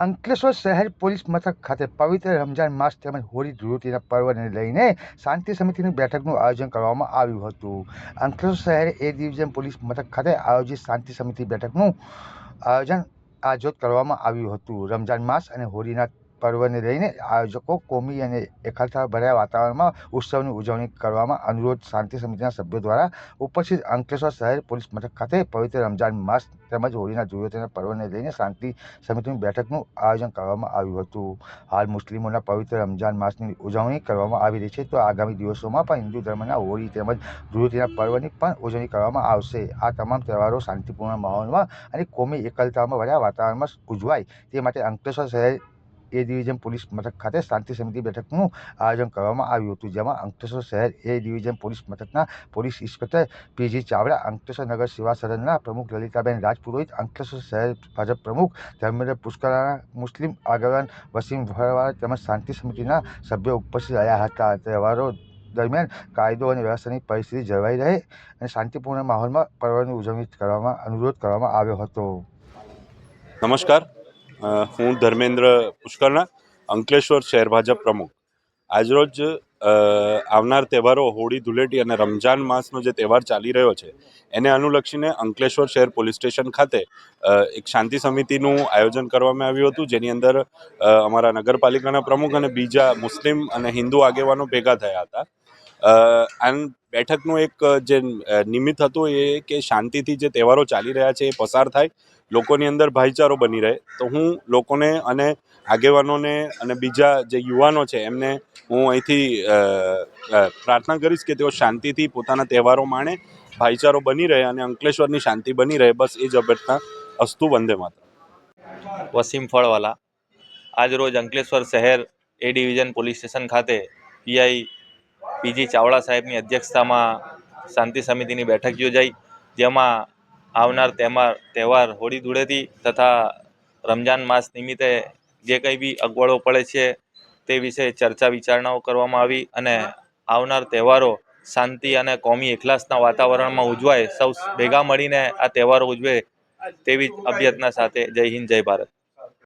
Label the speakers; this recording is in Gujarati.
Speaker 1: અંકલેશ્વર શહેર પોલીસ મથક ખાતે પવિત્ર રમજાન માસ તેમજ હોળી ધૂળેટીના પર્વને લઈને શાંતિ સમિતિની બેઠકનું આયોજન કરવામાં આવ્યું હતું. અંકલેશ્વર શહેર એ ડિવિઝન પોલીસ મથક ખાતે આયોજિત શાંતિ સમિતિ બેઠકનું આયોજન આજરોજ કરવામાં આવ્યું હતું. રમજાન માસ અને હોળીના પર્વને લઈને આયોજકો, કોમી અને એકલતા ભર્યા વાતાવરણમાં ઉત્સવની ઉજવણી કરવામાં અનુરોધ શાંતિ સમિતિના સભ્યો દ્વારા ઉપસ્થિત અંકલેશ્વર શહેર પોલીસ મથક ખાતે પવિત્ર રમજાન માસ તેમજ હોળીના ધૂળેટીના પર્વને લઈને શાંતિ સમિતિની બેઠકનું આયોજન કરવામાં આવ્યું હતું. હાલ મુસ્લિમોના પવિત્ર રમજાન માસની ઉજવણી કરવામાં આવી રહી છે તો આગામી દિવસોમાં પણ હિન્દુ ધર્મના હોળી તેમજ ધૂળેટીના પર્વની પણ ઉજવણી કરવામાં આવશે. આ તમામ તહેવારો શાંતિપૂર્ણ માહોલમાં અને કોમી એકલતામાં ભર્યા વાતાવરણમાં ઉજવાય તે માટે અંકલેશ્વર શહેર એ ડિવિઝન પોલીસ મથક ખાતે શાંતિ સમિતિ બેઠકનું આયોજન કરવામાં આવ્યું હતું, જેમાં અંકલેશ્વર શહેર એ ડિવિઝન પોલીસ મથકના police inspector PG Chavda, Ankleshwar નગર સેવા સદનના પ્રમુખ લલિતાબેન રાજપુરોહિત, અંકલેશ્વર શહેર ભાજપ પ્રમુખ ધર્મેન્દ્ર પુષ્કરાણા, મુસ્લિમ આગેવાન વસીમ ભરવાડ તેમજ શાંતિ સમિતિના સભ્યો ઉપસ્થિત રહ્યા હતા. તહેવારો દરમિયાન કાયદો અને વ્યવસ્થાની પરિસ્થિતિ જળવાઈ રહે અને શાંતિપૂર્ણ માહોલમાં પર્વની ઉજવણી કરવામાં અનુરોધ કરવામાં આવ્યો હતો.
Speaker 2: નમસ્કાર. હું ધર્મેન્દ્ર પુષ્કરના અંકલેશ્વર શહેર ભાજપ પ્રમુખ. આજરોજ આવનાર તહેવારો હોળી, ધૂળેટી અને રમજાન માસનો જે તહેવાર ચાલી રહ્યો છે, એને અનુલક્ષીને અંકલેશ્વર શહેર પોલીસ સ્ટેશન ખાતે એક શાંતિ સમિતિનું આયોજન કરવામાં આવ્યું હતું, જેની અંદર અમારા નગરપાલિકાના પ્રમુખ અને બીજા મુસ્લિમ અને હિન્દુ આગેવાનો ભેગા થયા હતા. આ બેઠકનું એક જે નિમિત્ત હતું એ કે શાંતિથી જે તહેવારો ચાલી રહ્યા છે એ પસાર થાય, લોકોની અંદર ભાઈચારો બની રહે. તો હું લોકોને અને આગેવાનોને અને બીજા જે યુવાનો છે એમને હું અહીંથી પ્રાર્થના કરીશ કે તેઓ શાંતિથી પોતાના તહેવારો માણે, ભાઈચારો બની રહે અને અંકલેશ્વરની શાંતિ બની રહે. બસ એ જ અભ્યર્થના અસ્તુ વંદે માત્ર
Speaker 3: વસીમ ફળવાલા. આજરોજ અંકલેશ્વર શહેર એ ડિવિઝન પોલીસ સ્ટેશન ખાતે પીઆઈ પીજી ચાવડા સાહેબની અધ્યક્ષતામાં શાંતિ સમિતિની બેઠક યોજાઈ. જેમાં આવનાર તહેવાર તહેવાર હોળી ધૂળેટી તથા રમજાન માસ નિમિત્તે જે કંઈ બી અગવડો પડે છે તે વિશે ચર્ચા વિચારણાઓ કરવામાં આવી અને આવનાર તહેવારો શાંતિ અને કોમી એકલાસના વાતાવરણમાં ઉજવાય. સૌ ભેગા મળીને આ તહેવારો ઉજવે તેવી અભ્યર્થના સાથે જય હિન્દ, જય ભારત.